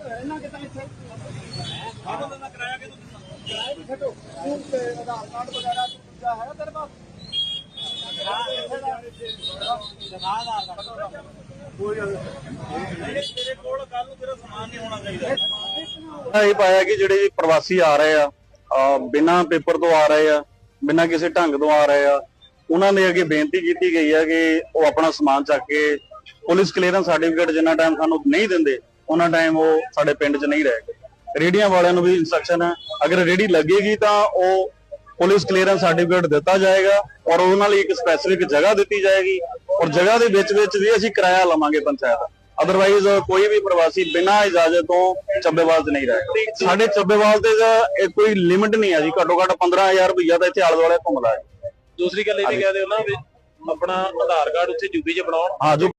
ਰਹਿਣਾ ਕਿਤਾ ਇੱਥੇ ਆਹ ਬੰਦਾ ਕਰਾਇਆ ਕਿ ਤੂੰ ਕਿਰਾਇਆ ਵੀ ਛੱਡੋ ਤੂੰ ਤੇ ਆਧਾਰ ਕਾਰਡ ਵਗੈਰਾ ਦੂਜਾ ਹੈਗਾ ਤੇਰੇ ਪਾਸ ਇਹ ਪਾਇਆ ਕਿ ਜਿਹੜੇ ਪ੍ਰਵਾਸੀ ਆ ਰਹੇ ਆ ਬਿਨਾ ਪੇਪਰ ਤੋਂ ਆ ਰਹੇ ਆ, ਬਿਨਾਂ ਕਿਸੇ ਢੰਗ ਤੋਂ ਆ ਰਹੇ ਆ ਉਹਨਾਂ ਨੇ ਅੱਗੇ ਬੇਨਤੀ ਕੀਤੀ ਗਈ ਹੈ ਕਿ ਉਹ ਆਪਣਾ ਸਮਾਨ ਚੱਕ ਕੇ ਪੁਲਿਸ ਕਲੀਅਰੈਂਸ ਸਰਟੀਫਿਕੇਟ ਜਿੰਨਾ ਟਾਈਮ ਸਾਨੂੰ ਨਹੀਂ ਦਿੰਦੇ, ਉਹਨਾਂ ਟਾਈਮ ਉਹ ਸਾਡੇ ਪਿੰਡ 'ਚ ਨਹੀਂ ਰਹੇ ਰੇੜੀਆਂ ਵਾਲਿਆਂ ਨੂੰ ਵੀ ਇਨਸਟਰਕਸ਼ਨ ਹੈ ਅਗਰ ਰੇੜੀ ਲੱਗੇਗੀ ਤਾਂ ਉਹ ਪੁਲਿਸ ਕਲੀਅਰੈਂਸ ਸਰਟੀਫਿਕੇਟ ਦਿੱਤਾ ਜਾਏਗਾ ਔਰ ਉਹਨਾਂ ਲਈ ਇੱਕ ਸਪੈਸੀਫਿਕ ਜਗ੍ਹਾ ਦਿੱਤੀ ਜਾਏਗੀ ਔਰ ਜਗ੍ਹਾ ਦੇ ਵਿੱਚ ਵਿੱਚ ਵੀ ਅਸੀਂ ਕਿਰਾਇਆ ਲਵਾਂਗੇ ਪੰਚਾਇਤ ਦਾ। ਅਦਰਵਾਈਜ਼ ਕੋਈ ਵੀ ਪ੍ਰਵਾਸੀ ਬਿਨਾਂ ਇਜਾਜ਼ਤ ਤੋਂ ਚੱਬੇਵਾਲ 'ਚ ਨਹੀਂ ਰਹੇਗਾ ਸਾਡੇ ਚੱਬੇਵਾਲ ਦੇ ਕੋਈ ਲਿਮਿਟ ਨਹੀਂ ਹੈ ਜੀ। ਘੱਟੋ ਘੱਟ 15000 ਰੁਪਈਆ ਤਾਂ ਇੱਥੇ ਆਲੇ ਦੁਆਲੇ ਘੁੰਮਦਾ ਹੈ। ਦੂਸਰੀ ਗੱਲ ਇਹ ਵੀ ਕਹਦੇ ਹੋ ਨਾ ਵੀ ਆਪਣਾ ਆਧਾਰ ਕਾਰਡ ਉੱਥੇ ਯੂਪੀ 'ਚ ਬਣਾਉਣ ਹਾਂ